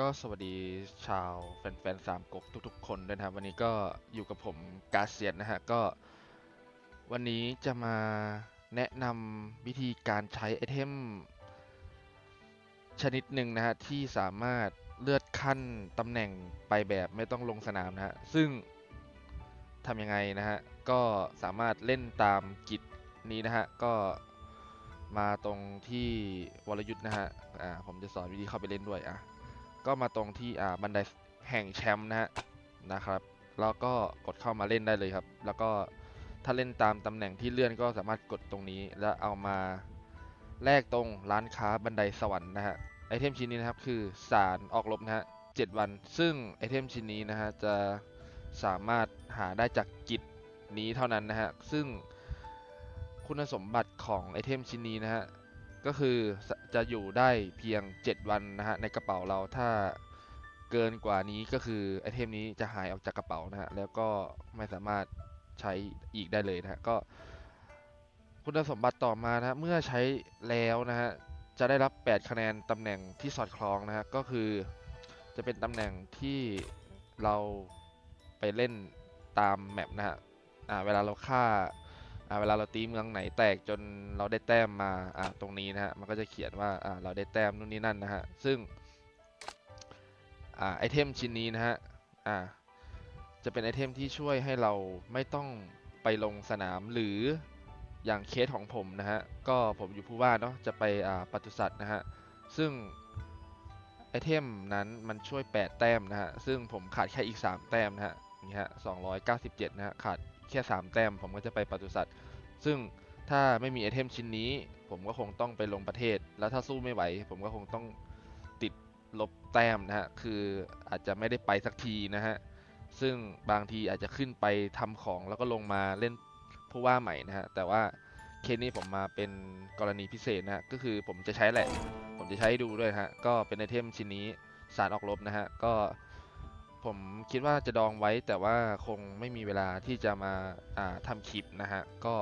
ก็สวัสดีชาวแฟนๆสามก๊กทุก ๆ คนด้วยนะครับ วันนี้ก็อยู่กับผมกาเซียนนะฮะ ก็วันนี้จะมาแนะนำวิธีการใช้ไอเทมชนิดหนึ่งนะฮะ ที่สามารถเลือนขั้นตำแหน่งไปแบบไม่ต้องลงสนามนะฮะ ซึ่งทำยังไงนะฮะ ก็สามารถเล่นตามกิจนี้นะฮะ ก็มาตรงที่วรยุทธ์นะฮะ อ่า ผมจะสอนวิธีเข้าไปเล่นด้วยอะ ก็มาตรงที่อ่าบันไดแห่งแชมป์นะฮะนะครับ แล้วก็กดเข้ามาเล่นได้เลยครับ แล้วก็ถ้าเล่นตามตำแหน่งที่เลื่อนก็สามารถกดตรงนี้ แล้วเอามาแลกตรงร้านค้าบันไดสวรรค์นะฮะไอเทมชิ้นนี้นะครับคือสารออกรบนะฮะเจ็ดวัน ซึ่งไอเทมชิ้นนี้นะฮะจะสามารถหาได้จากกิจนี้เท่านั้นนะฮะซึ่งคุณสมบัติของไอเทมชิ้นนี้นะฮะก็คือ จะอยู่ได้เพียง 7 วันนะฮะในกระเป๋าเราถ้าเกินกว่านี้ก็คือไอเทมนี้จะหายออกจากกระเป๋านะฮะแล้วก็ไม่สามารถใช้อีกได้เลยนะฮะก็ คุณสมบัติต่อมานะเมื่อใช้แล้วนะฮะจะได้รับ 8 คะแนนตำแหน่งที่สอดคล้องนะฮะก็คือจะเป็นตำแหน่งที่เราไปเล่นตามแมปนะฮะอ่าเวลาเราฆ่า เวลาเราตีเมืองไหนแตกจนเราได้แต้มมาอ่าตรงนี้นะฮะมันก็จะเขียนว่าอ่าเราได้แต้มนู่นนี่นั่นนะฮะซึ่งอ่าไอเทมชิ้นนี้นะฮะอ่าจะเป็นไอเทมที่ช่วยให้เราไม่ต้องไปลงสนามหรืออย่างเคสของผมนะฮะก็ผมอยู่ผู้ว่าเนาะจะไปอ่าปศุสัตว์นะฮะซึ่งไอเทมนั้นมันช่วย 8 แต้มนะฮะซึ่งผมขาดแค่อีก 3 แต้มนะฮะนี่ฮะ297 นะฮะขาด แค่ 3 แต้ม ผมก็จะไปปศุสัตว์ ซึ่งถ้าไม่มีไอเทมชิ้นนี้ ผมก็คงต้องไปลงประเทศ แล้วถ้าสู้ไม่ไหว ผมก็คงต้องติดลบแต้มนะฮะ คืออาจจะไม่ได้ไปสักทีนะฮะ ซึ่งบางทีอาจจะขึ้นไปทำของแล้วก็ลงมาเล่นผู้ว่าใหม่นะฮะ แต่ว่าเคสนี้ผมมาเป็นกรณีพิเศษนะฮะก็คือผมจะใช้แหละ ผมจะใช้ดูด้วยะฮะ ก็เป็นไอเทมชิ้นนี้สารออกรบนะฮะ ก็ ผมคิดว่าจะดองไว้แต่ว่าคงไม่มีเวลาที่จะมาอ่าทำคลิปนะฮะ ก็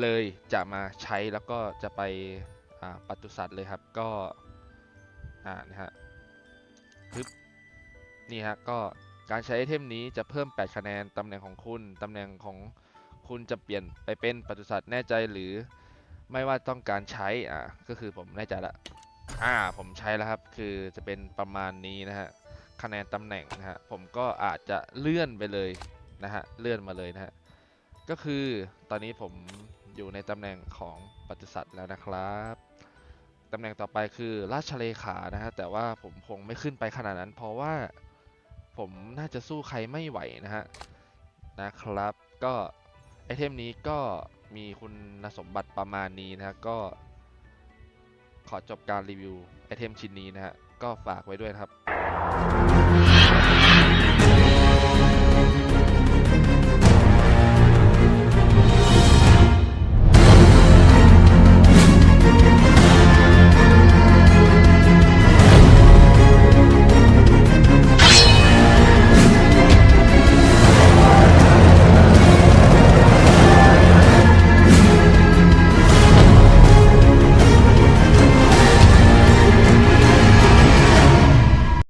เลยจะมาใช้แล้วก็จะไปอ่าปศุสัตว์เลยครับ ก็อ่านะฮะพึบนี่ฮะ ก็การใช้ไอเทมนี้จะเพิ่ม 8 คะแนน ตำแหน่งของคุณ ตำแหน่งของคุณจะเปลี่ยนไปเป็นปศุสัตว์แน่ใจหรือไม่ว่าต้องการใช้ อ่าก็คือผมแน่ใจละ อ่า ผมใช้แล้วครับ คือจะเป็นประมาณนี้นะฮะ คะแนนตำแหน่งนะฮะผมก็อาจจะเลื่อนไปเลยนะฮะเลื่อนมาเลยนะฮะก็คือตอนนี้ผมอยู่ในตำแหน่งของปศุสัตว์แล้วนะครับตำแหน่งต่อไปคือราชเลขานะฮะแต่ว่าผมคงไม่ขึ้นไปขนาดนั้น เพราะว่าผมน่าจะสู้ใครไม่ไหวนะฮะนะครับ ก็ไอเทมนี้ก็มีคุณสมบัติประมาณนี้นะฮะก็ขอจบการรีวิวไอเทมชิ้นนี้นะฮะ ก็ฝากไว้ด้วยครับ